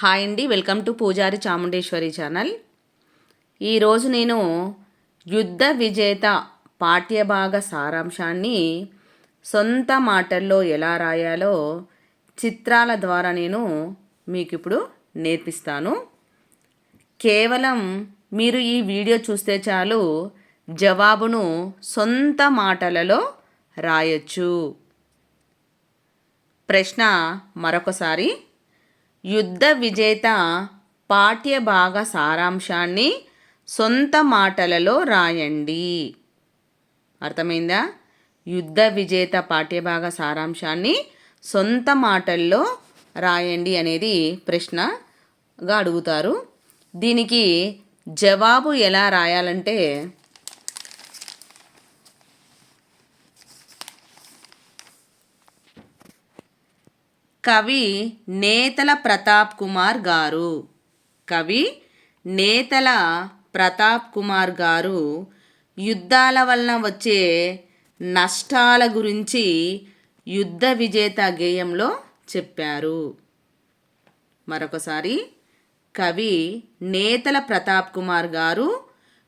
Hi అండి welcome to పూజారి Chamundeshwari channel. ఈరోజు నేను యుద్ధ విజేత పాఠ్యభాగ సారాంశాన్ని సొంత మాటల్లో ఎలా రాయాలో చిత్రాల ద్వారా నేను మీకు ఇప్పుడు నేర్పిస్తాను. కేవలం మీరు ఈ వీడియో చూస్తే చాలు జవాబును సొంత మాటలలో రాయొచ్చు. ప్రశ్న మరొకసారి. యుద్ధ విజేత పాఠ్యభాగ సారాంశాన్ని సొంత మాటలలో రాయండి. అర్థమైందా? యుద్ధ విజేత పాఠ్యభాగ సారాంశాన్ని సొంత మాటల్లో రాయండి అనేది ప్రశ్నగా అడుగుతారు. దీనికి జవాబు ఎలా రాయాలంటే కవి నేతల ప్రతాప్ కుమార్ గారు. కవి నేతల ప్రతాప్ కుమార్ గారు యుద్ధాల వలన వచ్చే నష్టాల గురించి యుద్ధ విజేత గేయంలో చెప్పారు. మరొకసారి కవి నేతల ప్రతాప్ కుమార్ గారు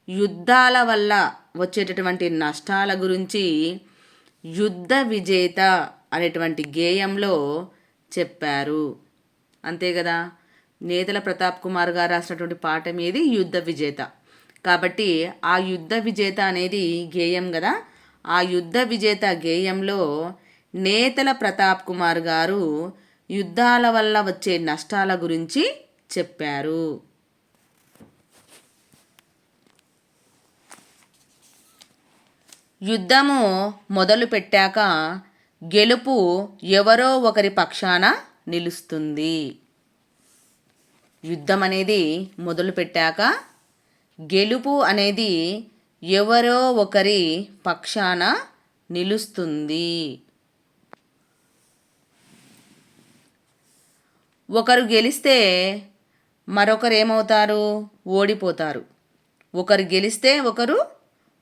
యుద్ధాల వల్ల వచ్చేటటువంటి నష్టాల గురించి యుద్ధ విజేత అనేటువంటి గేయంలో చెప్పారు. అంతే కదా? నేతల ప్రతాప్ కుమార్ గారు రాసినటువంటి పాఠం ఏది? యుద్ధ విజేత. కాబట్టి ఆ యుద్ధ విజేత అనేది గేయం కదా? ఆ యుద్ధ విజేత గేయంలో నేతల ప్రతాప్ కుమార్ గారు యుద్ధాల వల్ల వచ్చే నష్టాల గురించి చెప్పారు. యుద్ధము మొదలు పెట్టాక గెలుపు ఎవరో ఒకరి పక్షాన నిలుస్తుంది. యుద్ధం అనేది మొదలుపెట్టాక గెలుపు అనేది ఎవరో ఒకరి పక్షాన నిలుస్తుంది. ఒకరు గెలిస్తే మరొకరు ఏమవుతారు? ఓడిపోతారు. ఒకరు గెలిస్తే ఒకరు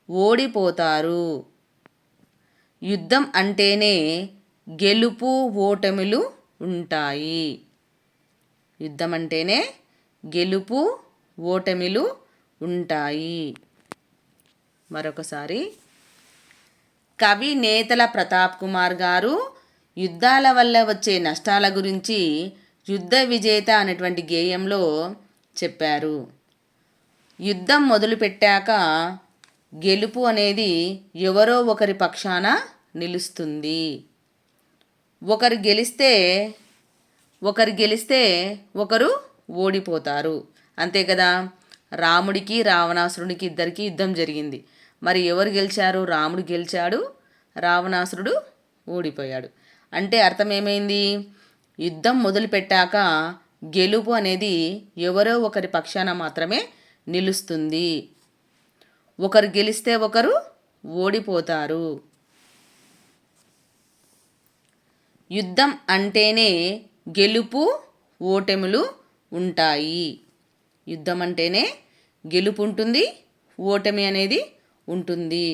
ఓడిపోతారు. యుద్ధం అంటేనే గెలుపు ఓటములు ఉంటాయి. యుద్ధం అంటేనే గెలుపు ఓటమిలు ఉంటాయి. మరొకసారి. కవి నేతల ప్రతాప్ కుమార్ గారు యుద్ధాల వల్ల వచ్చే నష్టాల గురించి యుద్ధ విజేత అనేటువంటి గేయంలో చెప్పారు. యుద్ధం మొదలుపెట్టాక గెలుపు అనేది ఎవరో ఒకరి పక్షాన నిలుస్తుంది. ఒకరు గెలిస్తే ఒకరు గెలిస్తే ఒకరు ఓడిపోతారు. అంతే కదా? రాముడికి రావణాసురుడికి ఇద్దరికి యుద్ధం జరిగింది. మరి ఎవరు గెలిచారు? రాముడు గెలిచాడు రావణాసురుడు ఓడిపోయాడు. అంటే అర్థం ఏమైంది యుద్ధం మొదలుపెట్టాక గెలుపు అనేది ఎవరో ఒకరి పక్షాన మాత్రమే నిలుస్తుంది. ఒకరు గెలిస్తే ఒకరు ఓడిపోతారు. యుద్ధం అంటేనే గెలుపు ఓటములు ఉంటాయి. యుద్ధం అంటేనే గెలుపు ఉంటుంది ఓటమి అనేది ఉంటుంది.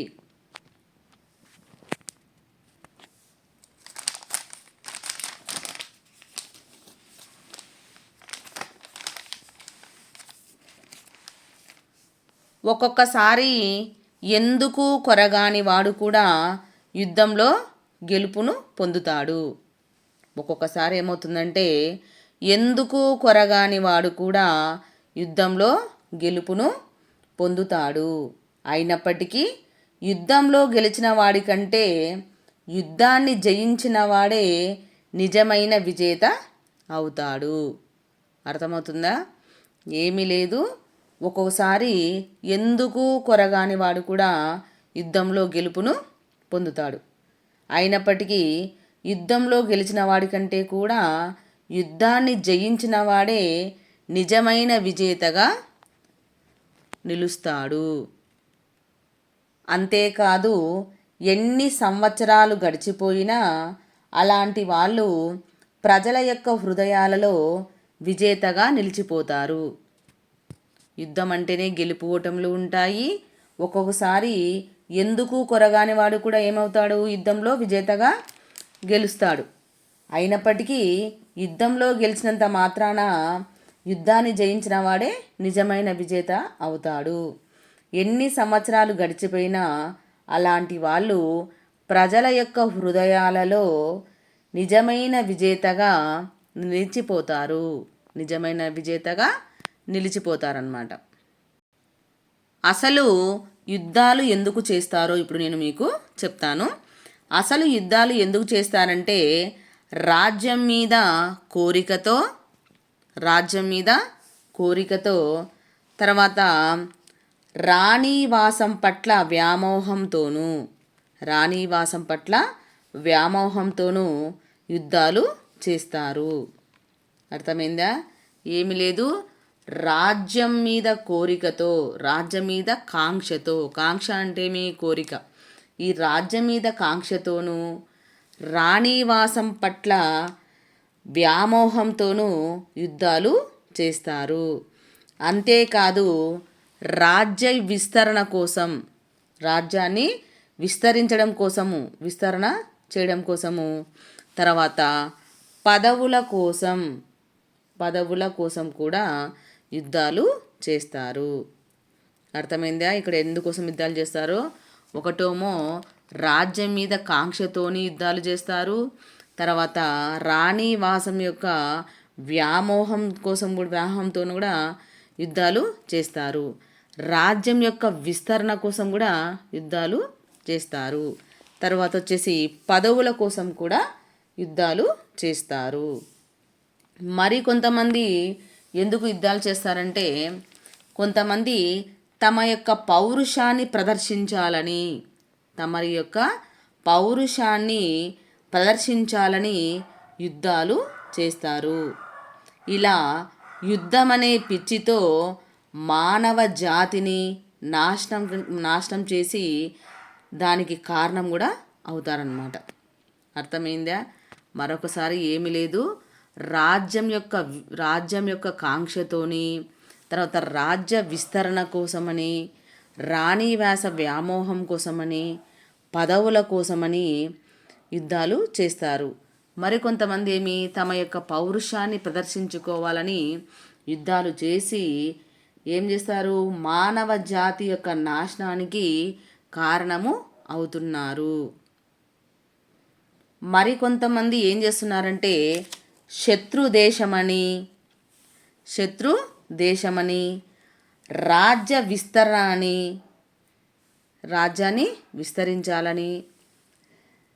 ఒక్కొక్కసారి ఎందుకు కొరగాని వాడు కూడా యుద్ధంలో గెలుపును పొందుతాడు. ఒక్కొక్కసారి ఏమవుతుందంటే ఎందుకు కొరగాని వాడు కూడా యుద్ధంలో గెలుపును పొందుతాడు. అయినప్పటికీ యుద్ధంలో గెలిచిన వాడికంటే యుద్ధాన్ని జయించిన వాడే నిజమైన విజేత అవుతాడు. అర్థమవుతుందా? ఏమీ లేదు. ఒక్కొక్కసారి ఎందుకు కొరగాని వాడు కూడా యుద్ధంలో గెలుపును పొందుతాడు. అయినప్పటికీ యుద్ధంలో గెలిచిన వాడికంటే కూడా యుద్ధాన్ని జయించిన వాడే నిజమైన విజేతగా నిలుస్తాడు. అంతేకాదు ఎన్ని సంవత్సరాలు గడిచిపోయినా అలాంటి వాళ్ళు ప్రజల యొక్క హృదయాలలో విజేతగా నిలిచిపోతారు. యుద్ధం అంటేనే గెలుపు ఓటములు ఉంటాయి. ఒక్కొక్కసారి ఎందుకు కొరగాని వాడు కూడా ఏమవుతాడు? యుద్ధంలో విజేతగా గెలుస్తాడు. అయినప్పటికీ యుద్ధంలో గెలిచినంత మాత్రాన యుద్ధాన్ని జయించిన వాడే నిజమైన విజేత అవుతాడు. ఎన్ని సంవత్సరాలు గడిచిపోయినా అలాంటి వాళ్ళు ప్రజల యొక్క హృదయాలలో నిజమైన విజేతగా నిలిచిపోతారు. నిజమైన విజేతగా నిలిచిపోతారనమాట అసలు యుద్ధాలు ఎందుకు చేస్తారో ఇప్పుడు నేను మీకు చెప్తాను. అసలు యుద్ధాలు ఎందుకు చేస్తారంటే రాజ్యం మీద కోరికతో రాజ్యం మీద కోరికతో తర్వాత రాణివాసం పట్ల వ్యామోహంతోనూ రాణివాసం పట్ల వ్యామోహంతోనూ యుద్ధాలు చేస్తారు. అర్థమైందా? ఏమి లేదు. రాజ్యం మీద కోరికతో రాజ్యం మీద కాంక్షతో. కాంక్ష అంటే మీ కోరిక? ఈ రాజ్యం మీద కాంక్షతోనూ రాణివాసం పట్ల వ్యామోహంతోనూ యుద్ధాలు చేస్తారు. అంతేకాదు రాజ్య విస్తరణ కోసం రాజ్యాన్ని విస్తరించడం కోసము విస్తరణ చేయడం కోసము. తర్వాత పదవుల కోసం పదవుల కోసం కూడా యుద్ధాలు చేస్తారు. అర్థమైందా? ఇక్కడ ఎందుకోసం యుద్ధాలు చేస్తారో? ఒకటేమో రాజ్యం మీద కాంక్షతోని యుద్ధాలు చేస్తారు. తర్వాత రాణి వాసం యొక్క వ్యామోహం కోసం కూడా వ్యామోహంతో కూడా యుద్ధాలు చేస్తారు. రాజ్యం యొక్క విస్తరణ కోసం కూడా యుద్ధాలు చేస్తారు. తర్వాత వచ్చేసి పదవుల కోసం కూడా యుద్ధాలు చేస్తారు. మరి కొంతమంది ఎందుకు యుద్ధాలు చేస్తారంటే కొంతమంది తమ యొక్క పౌరుషాన్ని ప్రదర్శించాలని తమ యొక్క పౌరుషాన్ని ప్రదర్శించాలని యుద్ధాలు చేస్తారు. ఇలా యుద్ధం అనే పిచ్చితో మానవ జాతిని నాశనం నాశనం చేసి దానికి కారణం కూడా అవుతారనమాట అర్థమైందా? మరొకసారి ఏమీ లేదు. రాజ్యం యొక్క రాజ్యం యొక్క కాంక్షతోని తర్వాత రాజ్య విస్తరణ కోసమని రాణి వ్యాస వ్యామోహం కోసమని పదవుల కోసమని యుద్ధాలు చేస్తారు. మరికొంతమంది ఏమి తమ యొక్క పౌరుషాన్ని ప్రదర్శించుకోవాలని యుద్ధాలు చేసి ఏం చేస్తారు? మానవ జాతి యొక్క నాశనానికి కారణము అవుతున్నారు. మరికొంతమంది ఏం చేస్తున్నారంటే శత్రు దేశమని శత్రు దేశమని రాజ్య విస్తరణని రాజ్యాన్ని విస్తరించాలని.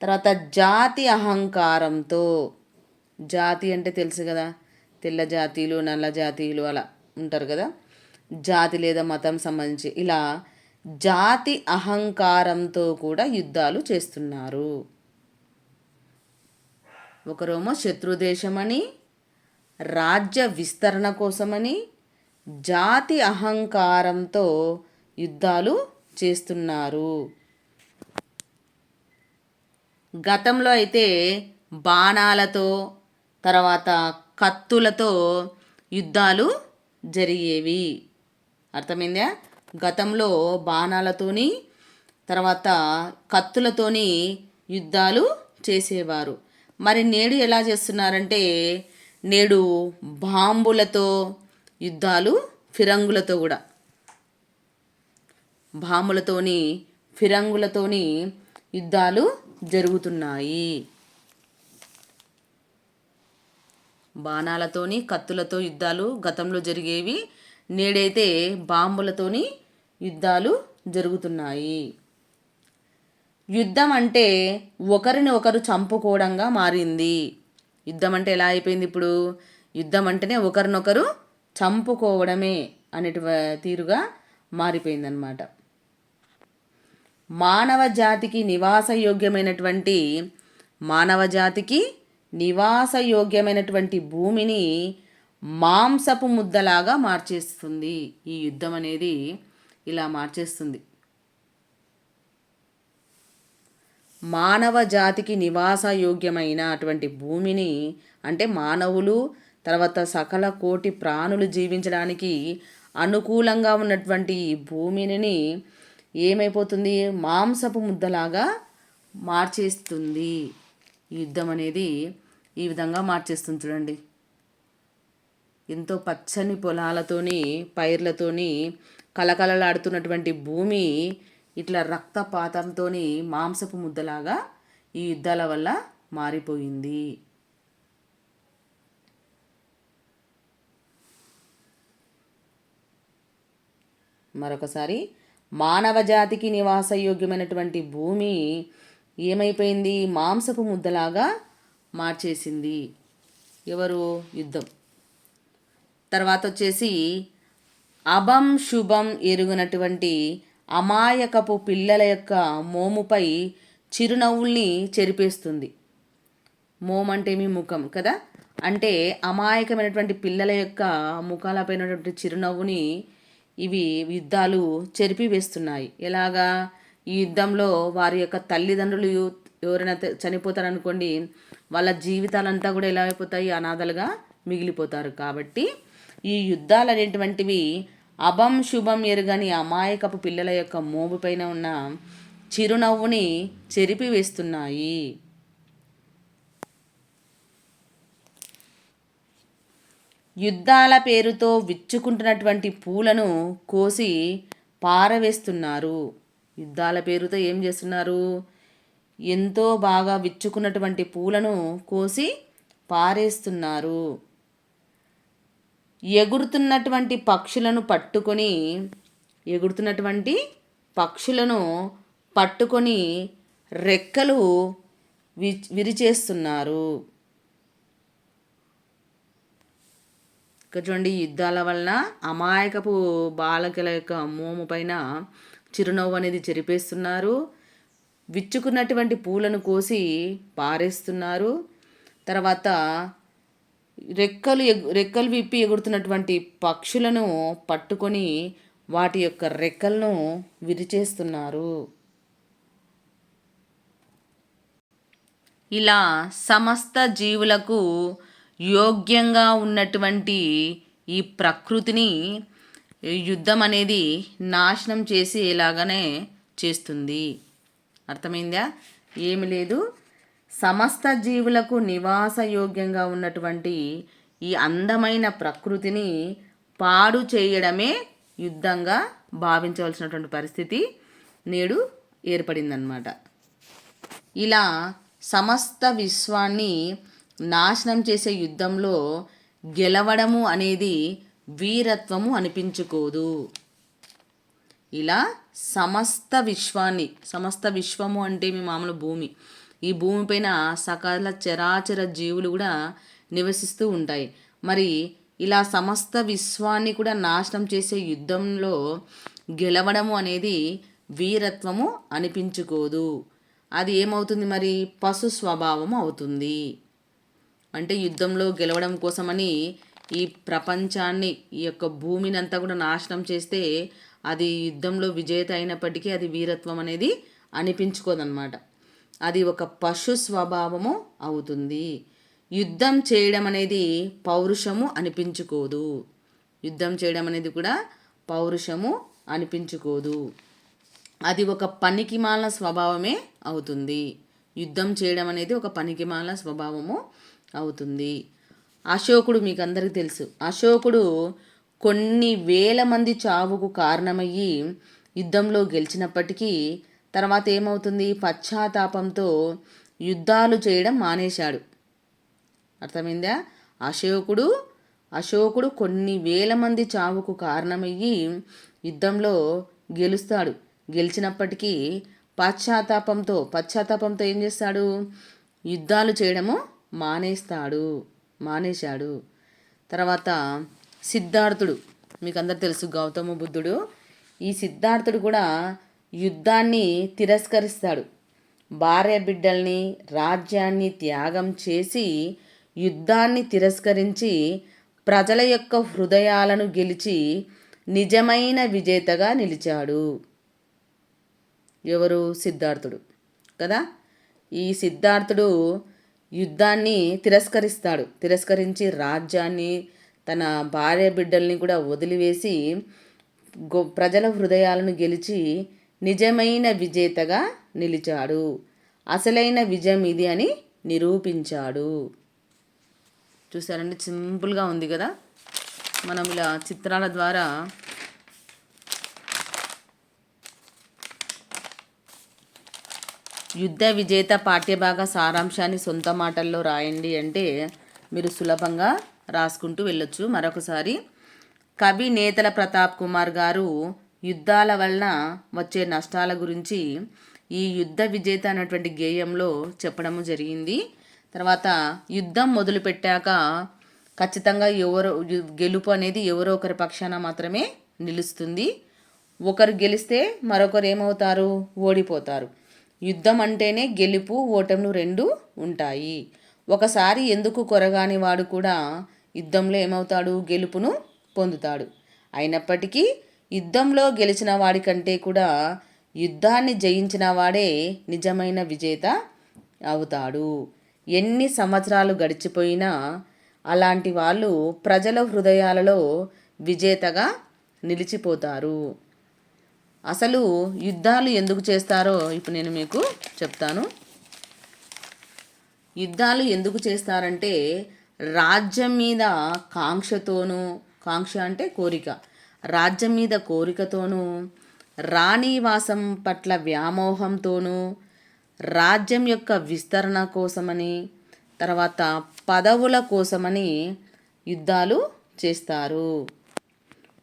తర్వాత జాతి అహంకారంతో జాతి అంటే తెలుసు కదా తెల్ల జాతీయులు నల్ల జాతీయులు అలా ఉంటారు కదా. జాతి లేదా మతం సంబంధించి ఇలా జాతి అహంకారంతో కూడా యుద్ధాలు చేస్తున్నారు. ఒకరేమో శత్రుదేశమని రాజ్య విస్తరణ కోసమని జాతి అహంకారంతో యుద్ధాలు చేస్తున్నారు. గతంలో అయితే బాణాలతో తర్వాత కత్తులతో యుద్ధాలు జరిగేవి. అర్థమైందా? గతంలో బాణాలతోని తర్వాత కత్తులతోని యుద్ధాలు చేసేవారు. మరి నేడు ఎలా చేస్తున్నారంటే నేడు బాంబులతో యుద్ధాలు ఫిరంగులతో కూడా. బాంబులతోని ఫిరంగులతోని యుద్ధాలు జరుగుతున్నాయి. బాణాలతోని కత్తులతో యుద్ధాలు గతంలో జరిగేవి నేడైతే బాంబులతోని యుద్ధాలు జరుగుతున్నాయి. యుద్ధం అంటే ఒకరిని ఒకరు చంపుకోవడంగా మారింది. యుద్ధం అంటే ఎలా అయిపోయింది ఇప్పుడు? యుద్ధం అంటేనే ఒకరినొకరు చంపుకోవడమే అనేటి తీరుగా మారిపోయిందనమాట మానవ జాతికి నివాసయోగ్యమైనటువంటి మానవ జాతికి నివాసయోగ్యమైనటువంటి భూమిని మాంసపు ముద్దలాగా మార్చేస్తుంది. ఈ యుద్ధం అనేది ఇలా మార్చేస్తుంది. మానవ జాతికి నివాసయోగ్యమైన అటువంటి భూమిని అంటే మానవులు తర్వాత సకల కోటి ప్రాణులు జీవించడానికి అనుకూలంగా ఉన్నటువంటి ఈ భూమిని ఏమైపోతుంది? మాంసపు ముద్దలాగా మార్చేస్తుంది. యుద్ధం అనేది ఈ విధంగా మార్చేస్తుంది చూడండి. ఎంతో పచ్చని పొలాలతోని పైర్లతోని కలకలలాడుతున్నటువంటి భూమి ఇట్లా రక్తపాతంతో మాంసపు ముద్దలాగా ఈ యుద్ధాల వల్ల మారిపోయింది. మరొకసారి మానవ జాతికి నివాసయోగ్యమైనటువంటి భూమి ఏమైపోయింది? మాంసపు ముద్దలాగా మార్చేసింది. ఎవరు? యుద్ధం. తర్వాత వచ్చేసి అభం శుభం ఎరుగునటువంటి అమాయకపు పిల్లల యొక్క మోముపై చిరునవ్వుల్ని చెరిపేస్తుంది. మోమంటే అంటే మీ ముఖం కదా? అంటే అమాయకమైనటువంటి పిల్లల యొక్క ముఖాలపైనటువంటి చిరునవ్వుని ఇవి యుద్ధాలు చెరిపివేస్తున్నాయి. ఎలాగా? ఈ యుద్ధంలో వారి యొక్క తల్లిదండ్రులు ఎవరైనా చనిపోతారనుకోండి వాళ్ళ జీవితాలంతా కూడా ఎలా అయిపోతాయి? అనాథలుగా మిగిలిపోతారు. కాబట్టి ఈ యుద్ధాలు అనేటువంటివి అభం శుభం ఎరుగని అమాయకపు పిల్లల యొక్క మోబు పైన ఉన్న చిరునవ్వుని చెరిపివేస్తున్నాయి యుద్ధాల పేరుతో విచ్చుకుంటున్నటువంటి పూలను కోసి పారవేస్తున్నారు. యుద్ధాల పేరుతో ఏం చేస్తున్నారు? ఎంతో బాగా విచ్చుకున్నటువంటి పూలను కోసి పారేస్తున్నారు. ఎగురుతున్నటువంటి పక్షులను పట్టుకొని ఎగురుతున్నటువంటి పక్షులను పట్టుకొని రెక్కలు వి విరిచేస్తున్నారు. ఇక్కడ చూడండి యుద్ధాల వలన అమాయకపు బాలకుల యొక్క మోము పైన చిరునవ్వు అనేది చెరిపేస్తున్నారు. విచ్చుకున్నటువంటి పూలను కోసి పారేస్తున్నారు. తర్వాత రెక్కలు రెక్కలు విప్పి ఎగురుతున్నటువంటి పక్షులను పట్టుకొని వాటి యొక్క రెక్కలను విరిచేస్తున్నారు. ఇలా సమస్త జీవులకు యోగ్యంగా ఉన్నటువంటి ఈ ప్రకృతిని యుద్ధం అనేది నాశనం చేసి ఇలాగనే చేస్తుంది. అర్థమైందా? ఏమి లేదు. సమస్త జీవులకు నివాసయోగ్యంగా ఉన్నటువంటి ఈ అందమైన ప్రకృతిని పాడు చేయడమే యుద్ధంగా భావించవలసినటువంటి పరిస్థితి నేడు ఏర్పడిందనమాట ఇలా సమస్త విశ్వాన్ని నాశనం చేసే యుద్ధంలో గెలవడము అనేది వీరత్వము అనిపించుకోదు. ఇలా సమస్త విశ్వాన్ని సమస్త విశ్వము అంటే మీ మామూలు భూమి. ఈ భూమిపైన సకల చరాచర జీవులు కూడా నివసిస్తూ ఉంటాయి. మరి ఇలా సమస్త విశ్వాన్ని కూడా నాశనం చేసే యుద్ధంలో గెలవడము అనేది వీరత్వము అనిపించుకోదు. అది ఏమవుతుంది మరి? పశు స్వభావం అవుతుంది. అంటే యుద్ధంలో గెలవడం కోసమని ఈ ప్రపంచాన్ని ఈ యొక్క భూమిని అంతా కూడా నాశనం చేస్తే అది యుద్ధంలో విజేత అయినప్పటికీ అది వీరత్వం అనేది అనిపించుకోదన్నమాట. అది ఒక పశు స్వభావము అవుతుంది. యుద్ధం చేయడం అనేది పౌరుషము అనిపించుకోదు. యుద్ధం చేయడం అనేది కూడా పౌరుషము అనిపించుకోదు. అది ఒక పనికిమాల స్వభావమే అవుతుంది. యుద్ధం చేయడం అనేది ఒక పనికిమాల స్వభావము అవుతుంది. అశోకుడు మీకు అందరికీ తెలుసు. అశోకుడు కొన్ని వేల మంది చావుకు కారణమయ్యి యుద్ధంలో గెలిచినప్పటికీ తర్వాత ఏమవుతుంది? పశ్చాత్తాపంతో యుద్ధాలు చేయడం మానేశాడు. అర్థమైందా? అశోకుడు అశోకుడు కొన్ని వేల మంది చావుకు కారణమయ్యి యుద్ధంలో గెలుస్తాడు. గెలిచినప్పటికీ పశ్చాత్తాపంతో పశ్చాత్తాపంతో ఏం చేస్తాడు? యుద్ధాలు చేయడము మానేస్తాడు మానేశాడు. తర్వాత సిద్ధార్థుడు మీకు అందరు తెలుసు గౌతమ బుద్ధుడు. ఈ సిద్ధార్థుడు కూడా యుద్ధాన్ని తిరస్కరిస్తాడు. భార్య బిడ్డల్ని రాజ్యాన్ని త్యాగం చేసి యుద్ధాన్ని తిరస్కరించి ప్రజల యొక్క హృదయాలను గెలిచి నిజమైన విజేతగా నిలిచాడు. ఎవరు? సిద్ధార్థుడు. కదా? ఈ సిద్ధార్థుడు యుద్ధాన్ని తిరస్కరిస్తాడు. తిరస్కరించి రాజ్యాన్ని తన భార్య బిడ్డల్ని కూడా వదిలివేసి గొ ప్రజల హృదయాలను గెలిచి నిజమైన విజేతగా నిలిచాడు. అసలైన విజయం ఇది అని నిరూపించాడు. చూసారండి సింపుల్గా ఉంది కదా? మనం ఇలా చిత్రాల ద్వారా యుద్ధ విజేత పాఠ్యభాగ సారాంశాన్ని సొంత మాటల్లో రాయండి అంటే మీరు సులభంగా రాసుకుంటూ వెళ్ళొచ్చు. మరొకసారి కవి నేతల ప్రతాప్ కుమార్ గారు యుద్ధాల వలన వచ్చే నష్టాల గురించి ఈ యుద్ధ విజేత అనేటువంటి గేయంలో చెప్పడము జరిగింది. తర్వాత యుద్ధం మొదలుపెట్టాక ఖచ్చితంగా ఎవరో గెలుపు అనేది ఎవరో ఒకరి పక్షాన మాత్రమే నిలుస్తుంది. ఒకరు గెలిస్తే మరొకరు ఏమవుతారు? ఓడిపోతారు. యుద్ధం అంటేనే గెలుపు ఓటములు రెండు ఉంటాయి. ఒకసారి ఎందుకు కొరగాని వాడు కూడా యుద్ధంలో ఏమవుతాడు? గెలుపును పొందుతాడు. అయినప్పటికీ యుద్ధంలో గెలిచిన వాడికంటే కూడా యుద్ధాన్ని జయించిన వాడే నిజమైన విజేత అవుతాడు. ఎన్ని సంవత్సరాలు గడిచిపోయినా అలాంటి వాళ్ళు ప్రజల హృదయాలలో విజేతగా నిలిచిపోతారు. అసలు యుద్ధాలు ఎందుకు చేస్తారో ఇప్పుడు నేను మీకు చెప్తాను. యుద్ధాలు ఎందుకు చేస్తారంటే రాజ్యం మీద కాంక్షతోనూ కాంక్ష అంటే కోరిక. రాజ్యం మీద కోరికతోనూ రాణివాసం పట్ల వ్యామోహంతోనూ రాజ్యం యొక్క విస్తరణ కోసమని తర్వాత పదవుల కోసమని యుద్ధాలు చేస్తారు.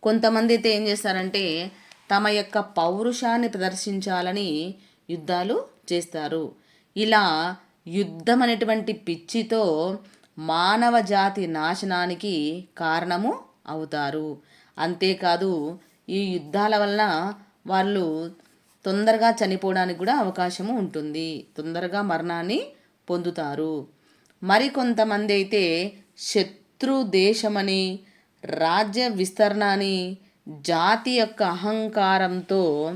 కొంతమంది అయితే ఏం చేస్తారంటే తమ యొక్క పౌరుషాన్ని ప్రదర్శించాలని యుద్ధాలు చేస్తారు. ఇలా యుద్ధం అనేటువంటి పిచ్చితో మానవ జాతి నాశనానికి కారణము అవుతారు. అంతేకాదు ఈ యుద్ధాల వలన వాళ్ళు తొందరగా చనిపోవడానికి కూడా అవకాశము ఉంటుంది. తొందరగా మరణాన్ని పొందుతారు. మరికొంతమంది అయితే శత్రు దేశమని రాజ్య విస్తరణ అని జాతి యొక్క అహంకారంతో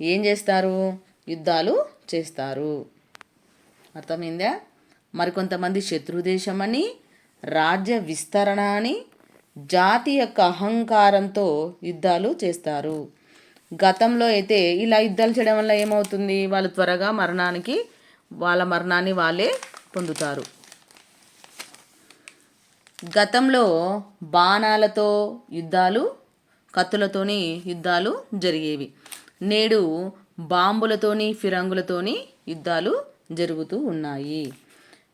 ఏం చేస్తారు? యుద్ధాలు చేస్తారు. అర్థమైందా? మరికొంతమంది శత్రుదేశమని రాజ్య విస్తరణ అని జాతి యొక్క అహంకారంతో యుద్ధాలు చేస్తారు. గతంలో అయితే ఇలా యుద్ధాలు చేయడం వల్ల ఏమవుతుంది? వాళ్ళు త్వరగా మరణానికి వాళ్ళ మరణాన్ని వాళ్ళే పొందుతారు. గతంలో బాణాలతో యుద్ధాలు కత్తులతోని యుద్ధాలు జరిగేవి. నేడు బాంబులతోని ఫిరంగులతోని యుద్ధాలు జరుగుతూ ఉన్నాయి.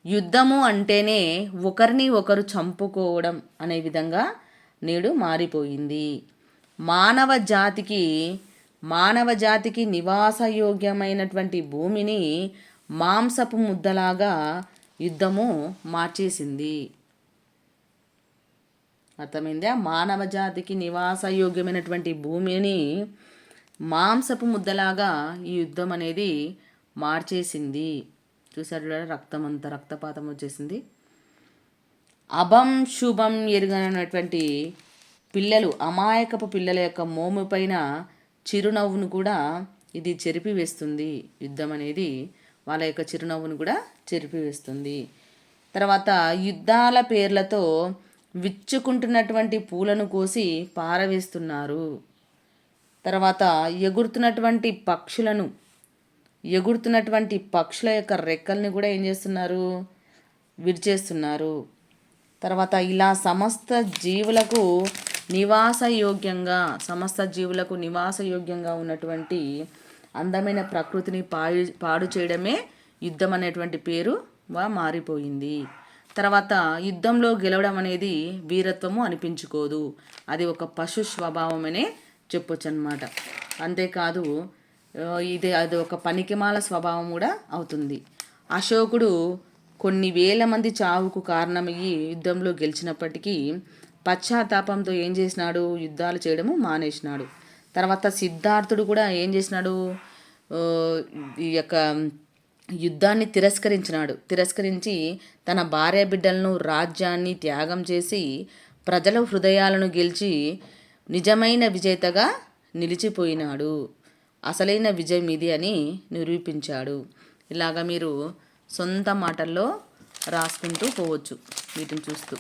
యుద్ధము అంటేనే ఒకరిని ఒకరు చంపుకోవడం అనే విధంగా నేడు మారిపోయింది. మానవ జాతికి మానవ జాతికి నివాసయోగ్యమైనటువంటి భూమిని మాంసపు ముద్దలాగా యుద్ధము మార్చేసింది. అర్థమైందా? మానవ జాతికి నివాసయోగ్యమైనటువంటి భూమిని మాంసపు ముద్దలాగా ఈ యుద్ధం అనేది మార్చేసింది. చూసారు రక్తం అంత రక్తపాతం వచ్చేసింది. అభం శుభం ఎరుగనటువంటి పిల్లలు అమాయకపు పిల్లల యొక్క మోము పైన చిరునవ్వును కూడా ఇది చెరిపివేస్తుంది. యుద్ధం అనేది వాళ్ళ యొక్క చిరునవ్వును కూడా చెరిపివేస్తుంది. తర్వాత యుద్ధాల పేర్లతో విచ్చుకుంటున్నటువంటి పూలను కోసి పారవేస్తున్నారు. తర్వాత ఎగురుతున్నటువంటి పక్షులను ఎగురుతున్నటువంటి పక్షుల యొక్క రెక్కల్ని కూడా ఏం చేస్తున్నారు? విడిచేస్తున్నారు తర్వాత ఇలా సమస్త జీవులకు నివాసయోగ్యంగా సమస్త జీవులకు నివాసయోగ్యంగా ఉన్నటువంటి అందమైన ప్రకృతిని పాడు పాడు చేయడమే యుద్ధం అనేటువంటి పేరుగా మారిపోయింది. తర్వాత యుద్ధంలో గెలవడం అనేది వీరత్వము అనిపించుకోదు. అది ఒక పశు స్వభావమనే చెప్పొచ్చు అనమాట అంతేకాదు ఇది అది ఒక పనికిమాల స్వభావం కూడా అవుతుంది. అశోకుడు కొన్ని వేల మంది చావుకు కారణమయ్యి యుద్ధంలో గెలిచినప్పటికీ పశ్చాత్తాపంతో ఏం చేసినాడు? యుద్ధాలు చేయడము మానేసినాడు. తర్వాత సిద్ధార్థుడు కూడా ఏం చేసినాడు? ఈ యొక్క యుద్ధాన్ని తిరస్కరించినాడు. తిరస్కరించి తన భార్య బిడ్డలను రాజ్యాన్ని త్యాగం చేసి ప్రజల హృదయాలను గెలిచి నిజమైన విజేతగా నిలిచిపోయినాడు. అసలైన విజయం ఇది అని నిరూపించాడు. ఇలాగ మీరు సొంత మాటల్లో రాసుకుంటూ పోవచ్చు వీటిని చూస్తూ.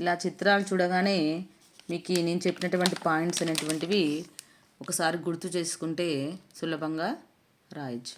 ఇలా చిత్రాలు చూడగానే మీకు నేను చెప్పినటువంటి పాయింట్స్ అనేటువంటివి ఒకసారి గుర్తు చేసుకుంటే సులభంగా రాయొచ్చు.